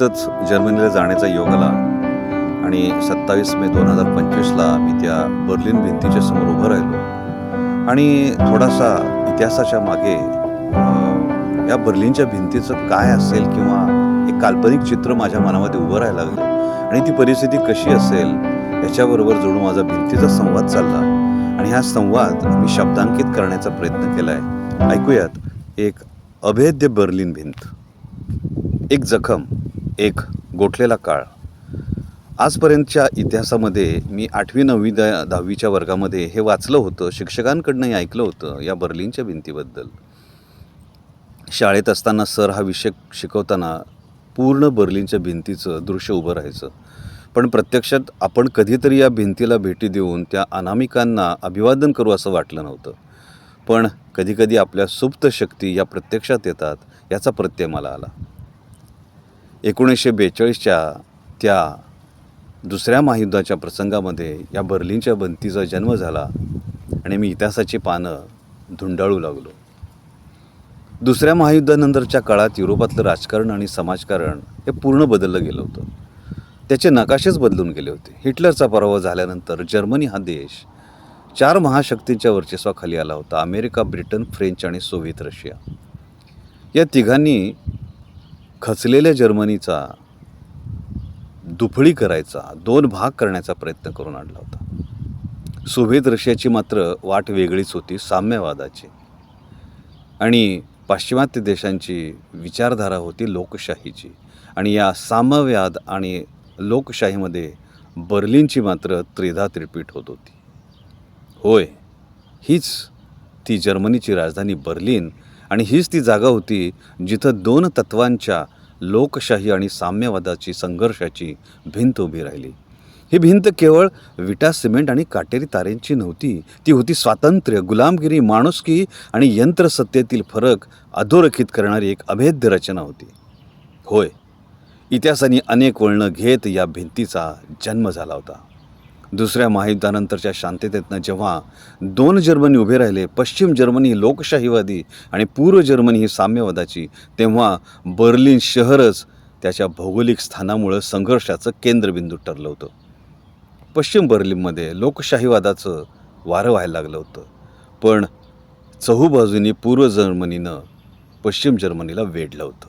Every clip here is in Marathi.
नुकतंच जर्मनीला जाण्याचा योग आला. आणि सत्तावीस मे दोन हजार पंचवीसला मी त्या बर्लिन भिंतीच्या समोर उभं राहिलो. आणि थोडासा इतिहासाच्या मागे या बर्लिनच्या भिंतीचं काय असेल किंवा एक काल्पनिक चित्र माझ्या मनामध्ये उभं राहायला लागलं. आणि ती परिस्थिती कशी असेल याच्याबरोबर जोडून माझा भिंतीचा संवाद चालला. आणि हा संवाद मी शब्दांकित करण्याचा प्रयत्न केला आहे ऐकूयात एक अभेद्य बर्लिन भिंत. एक जखम. एक गोठलेला काळ. आजपर्यंतच्या इतिहासामध्ये मी आठवी नववी द दहावीच्या वर्गामध्ये हे वाचलं होतं शिक्षकांकडनंही ऐकलं होतं या बर्लिनच्या भिंतीबद्दल. शाळेत असताना सर हा विषय शिकवताना पूर्ण बर्लिनच्या भिंतीचं दृश्य उभं राहायचं. पण प्रत्यक्षात आपण कधीतरी या भिंतीला भेटी देऊन त्या अनामिकांना अभिवादन करू असं वाटलं नव्हतं. पण कधीकधी आपल्या सुप्त शक्ती या प्रत्यक्षात येतात याचा प्रत्यय मला आला. एकोणीसशे बेचाळीसच्या त्या दुसऱ्या महायुद्धाच्या प्रसंगामध्ये या बर्लिनच्या बंतीचा जन्म झाला आणि मी इतिहासाची पानं धुंडाळू लागलो. दुसऱ्या महायुद्धानंतरच्या काळात युरोपातलं राजकारण आणि समाजकारण हे पूर्ण बदललं गेलं होतं. त्याचे नकाशेच बदलून गेले होते. हिटलरचा पराभव झाल्यानंतर जर्मनी हा देश चार महाशक्तींच्या वर्चस्वाखाली आला होता अमेरिका ब्रिटन फ्रेंच आणि सोव्हिएत रशिया. या तिघांनी खचलेल्या जर्मनीचा दुफळी करायचा दोन भाग करण्याचा प्रयत्न करून आणला होता. सोव्हिएत रशियाची मात्र वाट वेगळीच होती साम्यवादाची. आणि पाश्चिमात्य देशांची विचारधारा होती लोकशाहीची. आणि या साम्यवाद आणि लोकशाहीमध्ये बर्लिनची मात्र त्रिधा त्रिपीठ होत होती. होय हीच ती जर्मनीची राजधानी बर्लिन आणि हीच ती जागा होती जिथं दोन तत्वांच्या लोकशाही आणि साम्यवादाची संघर्षाची भिंत उभी राहिली. ही भिंत केवळ विटा सिमेंट आणि काटेरी तारेंची नव्हती ती होती स्वातंत्र्य गुलामगिरी माणुसकी आणि यंत्रसत्तेतील फरक अधोरेखित करणारी एक अभेद्य रचना होती. होय इतिहासाने अनेक वळणं घेत या भिंतीचा जन्म झाला होता. दुसऱ्या महायुद्धानंतरच्या शांततेतनं जेव्हा दोन जर्मनी उभे राहिले पश्चिम जर्मनी ही लोकशाहीवादी आणि पूर्व जर्मनी ही साम्यवादाची तेव्हा बर्लिन शहरच त्याच्या भौगोलिक स्थानामुळं संघर्षाचं केंद्रबिंदू ठरलं होतं. पश्चिम बर्लिनमध्ये लोकशाहीवादाचं वारं व्हायला लागलं होतं. पण चहूबाजूनी पूर्व जर्मनीनं पश्चिम जर्मनीला वेढलं होतं.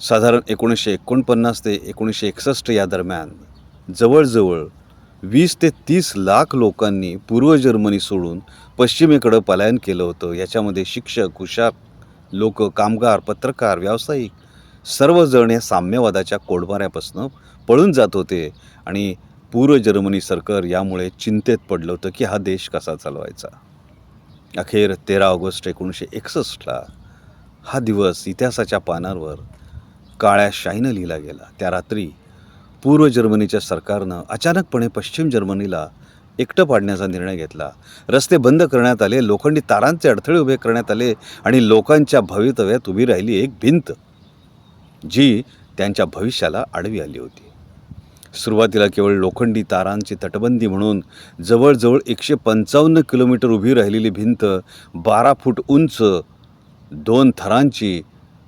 साधारण एकोणीसशे एकोणपन्नास ते एकोणीसशे एकसष्ट या दरम्यान जवळजवळ वीस ते तीस लाख लोकांनी पूर्व जर्मनी सोडून पश्चिमेकडं पलायन केलं होतं. याच्यामध्ये शिक्षक कुशाक लोक कामगार पत्रकार व्यावसायिक सर्वजण या साम्यवादाच्या कोडमाऱ्यापासून पळून जात होते आणि पूर्व जर्मनी सरकार यामुळे चिंतेत पडलं होतं की हा देश कसा चालवायचा. अखेर तेरा ऑगस्ट एकोणीसशे एकसष्टला हा दिवस इतिहासाच्या पानांवर काळ्या शाईनं लिहिला गेला. त्या रात्री पूर्व जर्मनीच्या सरकारनं अचानकपणे पश्चिम जर्मनीला एकटं पाडण्याचा निर्णय घेतला. रस्ते बंद करण्यात आले लोखंडी तारांचे अडथळे उभे करण्यात आले आणि लोकांच्या भवितव्यात उभी राहिली एक भिंत जी त्यांच्या भविष्याला आडवी आली होती. सुरुवातीला केवळ लोखंडी तारांची तटबंदी म्हणून जवळजवळ एकशे पंचावन्न किलोमीटर उभी राहिलेली भिंत बारा फूट उंच दोन थरांची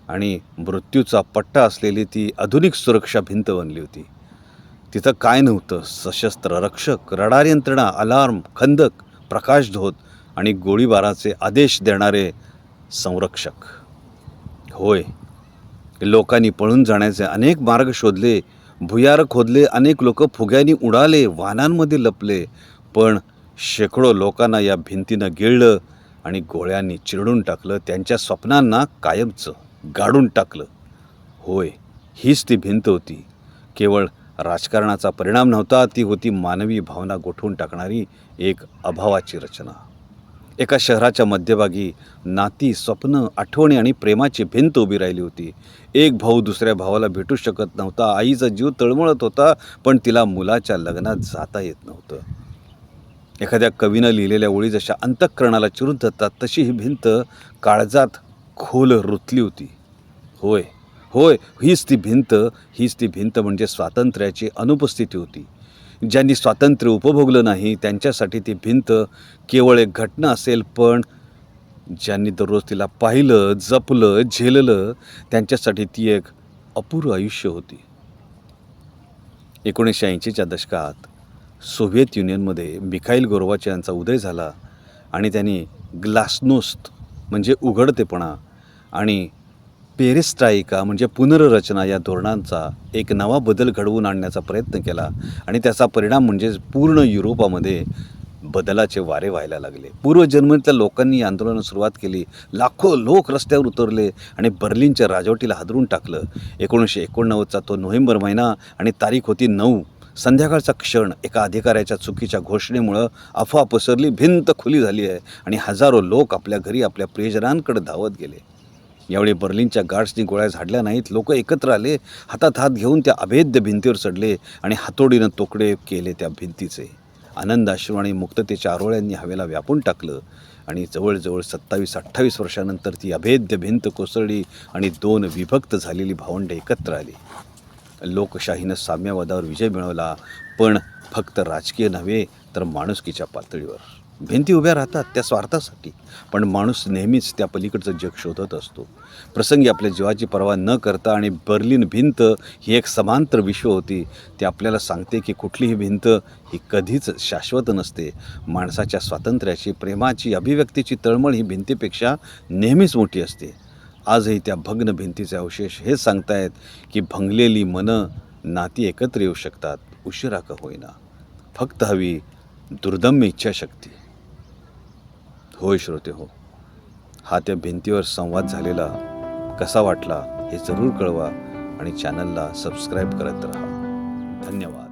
आणि मृत्यूचा पट्टा असलेली ती आधुनिक सुरक्षा भिंत बनली होती. तिथं काय नव्हतं? सशस्त्र रक्षक रडार यंत्रणा अलार्म खंदक प्रकाशधोत आणि गोळीबाराचे आदेश देणारे संरक्षक. होय लोकांनी पळून जाण्याचे अनेक मार्ग शोधले भुयार खोदले अनेक लोक फुग्यांनी उडाले वाहनांमध्ये लपले पण शेकडो लोकांना या भिंतीनं गिळलं आणि गोळ्यांनी चिरडून टाकलं त्यांच्या स्वप्नांना कायमचं गाडून टाकलं. होय हीच ती भिंत होती. केवळ राजकारणाचा परिणाम नव्हता ती होती मानवी भावना गोठवून टाकणारी एक अभावाची रचना. एका शहराच्या मध्यभागी नाती स्वप्न आठवणी आणि प्रेमाची भिंत उभी राहिली होती. एक भाऊ दुसऱ्या भावाला भेटू शकत नव्हता आईचा जीव तळमळत होता पण तिला मुलाच्या लग्नात जाता येत नव्हतं. एखाद्या कवीनं लिहिलेल्या ओळी जशा अंतःकरणाला चिरून जातात तशी ही भिंत काळजात खोल रुतली होती. होय होय हीच ती भिंत हीच ती भिंत म्हणजे स्वातंत्र्याची अनुपस्थिती होती. ज्यांनी स्वातंत्र्य उपभोगलं नाही त्यांच्यासाठी ती भिंत केवळ एक घटना असेल पण ज्यांनी दररोज तिला पाहिलं जपलं झेललं त्यांच्यासाठी ती एक अपूर्व आयुष्य होती. एकोणीसशे ऐंशीच्या दशकात सोव्हिएत युनियनमध्ये मिखाईल गोरवाचे यांचा उदय झाला आणि त्यांनी ग्लासनोस्त म्हणजे उघडतेपणा आणि पेरिस्टाईका म्हणजे पुनर्रचना या धोरणांचा एक नवा बदल घडवून आणण्याचा प्रयत्न केला आणि त्याचा परिणाम म्हणजे पूर्ण युरोपामध्ये बदलाचे वारे व्हायला लागले. पूर्व जर्मनीतल्या लोकांनी आंदोलनं सुरुवात केली. लाखो लोक रस्त्यावर उतरले आणि बर्लिनच्या राजवटीला हादरून टाकलं. एकोणीसशे एकोणनव्वदचा तो नोव्हेंबर महिना आणि तारीख होती नऊ. संध्याकाळचा क्षण एका अधिकाऱ्याच्या चुकीच्या घोषणेमुळं अफवा पसरली भिंत खुली झाली आहे आणि हजारो लोक आपल्या घरी आपल्या प्रियजनांकडे धावत गेले. यावेळी बर्लिनच्या गार्ड्सनी गोळ्या झाडल्या नाहीत. लोक एकत्र आले हातात हात घेऊन त्या अभेद्य भिंतीवर चढले आणि हातोडीनं तोकडे केले त्या भिंतीचे. आनंद अश्रू आणि मुक्ततेच्या आरोळ्यांनी हवेला व्यापून टाकलं आणि जवळजवळ सत्तावीस अठ्ठावीस वर्षानंतर ती अभेद्य भिंत कोसळली आणि दोन विभक्त झालेली भावंडे एकत्र आली. लोकशाहीनं साम्यवादावर विजय मिळवला पण फक्त राजकीय नव्हे तर माणुसकीच्या पातळीवर. भिंती उभ्या राहतात त्या स्वार्थासाठी. पण माणूस नेहमीच त्या पलीकडचं जग शोधत असतो. प्रसंगी आपल्या जीवाची पर्वा न करता आणि बर्लिन भिंत ही एक समांतर विश्व होती ती आपल्याला सांगते की कुठलीही भिंत ही कधीच शाश्वत नसते. माणसाच्या स्वातंत्र्याची प्रेमाची अभिव्यक्तीची तळमळ ही भिंतीपेक्षा नेहमीच मोठी असते. आजही त्या भग्न भिंतीचे अवशेष हेच सांगतायत की भंगलेली मनं नाती एकत्र येऊ शकतात उशिरा का होईना. फक्त हवी दुर्दम्य इच्छाशक्ती. होय श्रोते हो. हा त्या भिंतीवर संवाद झालेला कसा वाटला हे जरूर कळवा आणि चॅनलला सबस्क्राईब करत राहा. धन्यवाद.